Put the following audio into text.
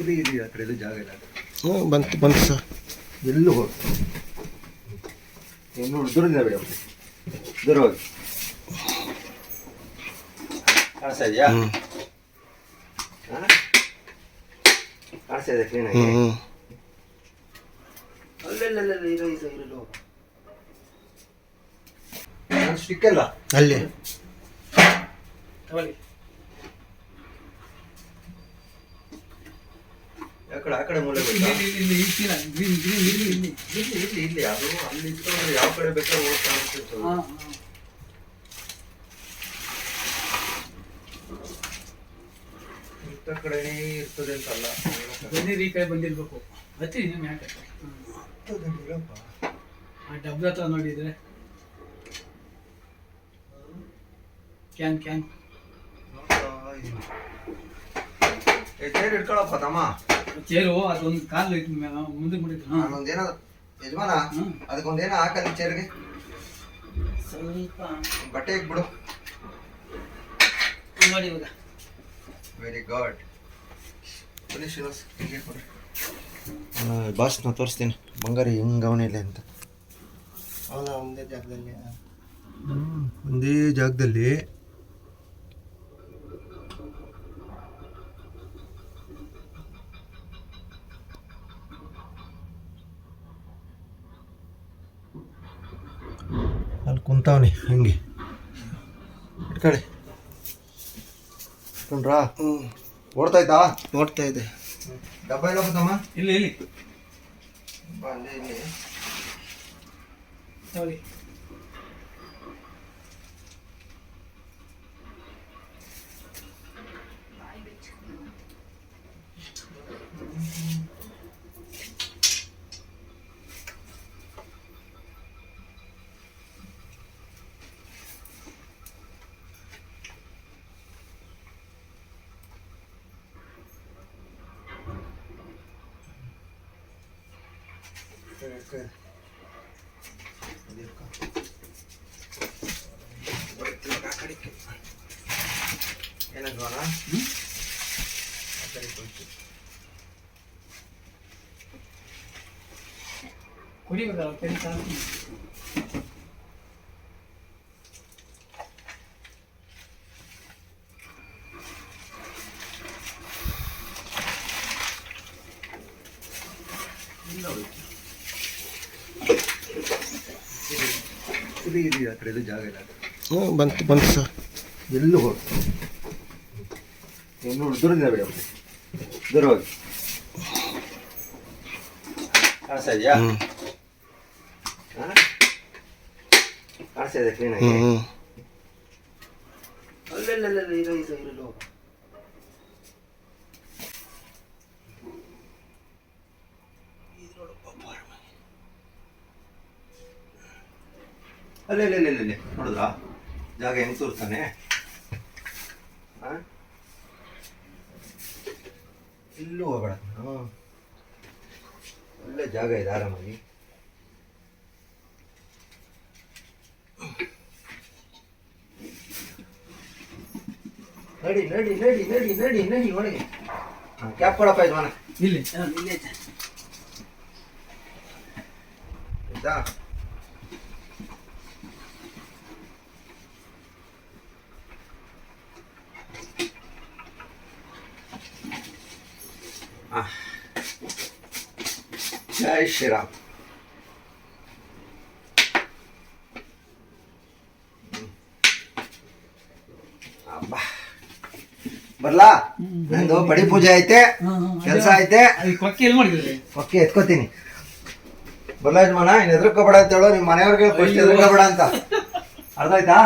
ಇದು ಇದು ಹತ್ರ ಎಲ್ಲೂ ಜಾಗ ಇಲ್ಲ ಹ್ಞೂ ಬಂತು ಬಂತು ಸರ್. ಎಲ್ಲೂ ಹೋಗಿ. ಏನು ದೂರದಿಂದ ಬಿಡಿ. ದೂರ ಹೋಗಿ. ಕಾಣಿಸ್ತಾ ಇದೆಯಾ? ಕಾಣಿಸ್ತಾ ಇದೆ ಕ್ಲೀನಾಗಿ ಅಲ್ಲೆಲ್ಲ ಇರೋ ಇರೋ ಇರೋ ನಾನು ಸ್ಟಿಕ್ ಅಲ್ಲ? ಅಲ್ಲಿ. ಆ ಕಡೆ ಆ ಕಡೆ ಮೂಲೆ? ಇಲ್ಲಿ ಇಲ್ಲಿ ಇಲ್ಲಿ ಅದು ಅಲ್ಲಿ ಇಟ್ಕೊಂಡ್ರೆ ಯಾವ ಕಡೆ ಬೇಕಾದ್ರೂ ಹೋಗ್ತಾ. ಇಂಥ ಕಡೆನೇ ಇರ್ತದೆ ಅಂತಲ್ಲ ಬಂದಿರಿ ಈ ಕಡೆ ಬಂದಿರ್ಬೇಕು ನಿಮ್ಮ ಯಾಕೆ ಆ ಡಬ್ಬ ಹತ್ರ ನೋಡಿದ್ರೆ ಕ್ಯಾನ್ ಕ್ಯಾನ್ ಚೇರ್ ಇಟ್ಕೊಳಪ್ಪ ತಮ್ಮ. ಚೇರು ಅದೊಂದು ಕಾಲು ಮುಂದೆ ಮುಡಿತು ಹಾಂ. ಅದೊಂದೇನೋ ಯಜಮಾನ. ಅದಕ್ಕೊಂದೇನೋ ಹಾಕಲ್ಲ ಚೇರ್ಗೆ ಸ್ವಲ್ಪ. ಬಟ್ಟೆ ಬಿಡು ನೋಡಿ ಇವಾಗ. ವೆರಿ ಗುಡ್ ಬನ್ನಿ ಶ್ರೀನಿವಾಸ್ ಟಿಕೆಟ್ ಕೊಡ್ರಿ ನಾ ತೋರಿಸ್ತೀನಿ. ಬಂಗಾರಿ ಹೆಂಗ್ ಅವನಿಲ್ಲ ಅಂತ. ಅವನ ಒಂದೇ ಜಾಗದಲ್ಲಿ ಒಂದೇ ಜಾಗದಲ್ಲಿ ಅಲ್ಲಿ ಕುಂತಾವನಿ ಹಂಗೆ. ಕಡೆ. ಇಟ್ಕೊಂಡ್ರಾ ಹ್ಞೂ ಓಡ್ತಾಯ್ತಾ? ನೋಡ್ತಾ ಇದೆ. ಡಬ್ಬ ಎಲ್ಲ ಬತ್ತಮ್ಮ ಇಲ್ಲಿ ಇಲ್ಲಿ. ಅಲ್ಲಿ ಇಲ್ಲಿ ನೋಡಿ ಏನದ್ವಾನ ಹ್ಮ್? ಕುಡಿಬೇಕಲ್ಲ ಕೆಂಚ ಇದು ಹತ್ರ ಎಲ್ಲೂ ಜಾಗ ಇಲ್ಲ ಹ್ಞೂ ಬಂತು ಬಂತು ಸರ್. ಎಲ್ಲೂ ಹೋಗಿ. ಇನ್ನು ದೂರದಿಂದ ಬಿಡಿ. ದೂರ ಹೋಗಿ. ಕಾಣಿಸ್ತಾ ಇದೆಯಾ? ಹ್ಞೂ? ಕಾಣಿಸ್ತಾ ಇದೆ ಕ್ಲೀನಾಗಿ ಹ್ಞೂ ಅಲ್ಲೆಲ್ಲ ಇರೋ ಇರೋ ಇರೋ ಅಲ್ಲೇ ಅಲ್ಲೇ ಅಲ್ಲೇ ಅಲ್ಲೇ ನೋಡಿದ್ರಾ? ಜಾಗ ಹೆಂಗ್ ತೋರಿಸ್ತಾನೆ? ಆ? ಇಲ್ಲೂ ಹೋಗ್ಬೇಡ. ಹ್ಞೂ ಒಳ್ಳೆ ಜಾಗ ಇದೆ ಆರಾಮಾಗಿ. ನಡಿ ನಡಿ ನಡಿ ನಡಿ ನಡಿ ನಡಿ ಒಳಗೆ. ಹಾಂ ಕ್ಯಾಪ್ ಕೊಡಪ್ಪ ಇಲ್ಲಿ. ಹಾ, ಇಲ್ಲಿ ಐತೆ. ಆಯ್ತಾ? ಜೈ ಶ್ರೀರಾಮ್. ಅಬ್ಬಾ. ಬರ್ಲಾ. ನಂದು ಬಡಿ ಪೂಜೆ ಐತೆ ಕೆಲಸ ಐತೆ. ಕೊಕ್ಕೆ ಎತ್ಕೋತೀನಿ. ಬರ್ಲಾ ಯಜಮಾನ ಇನ್ನು ಎದ್ರಕೋಬೇಡ ಅಂತ ಹೇಳೋ ನಿಮ್ಮ ಮನೆಯವ್ರಿಗೆ ಫಸ್ಟ್ ಎದ್ರಕೋಬೇಡ ಅಂತ. ಅರ್ಥ ಆಯ್ತಾ?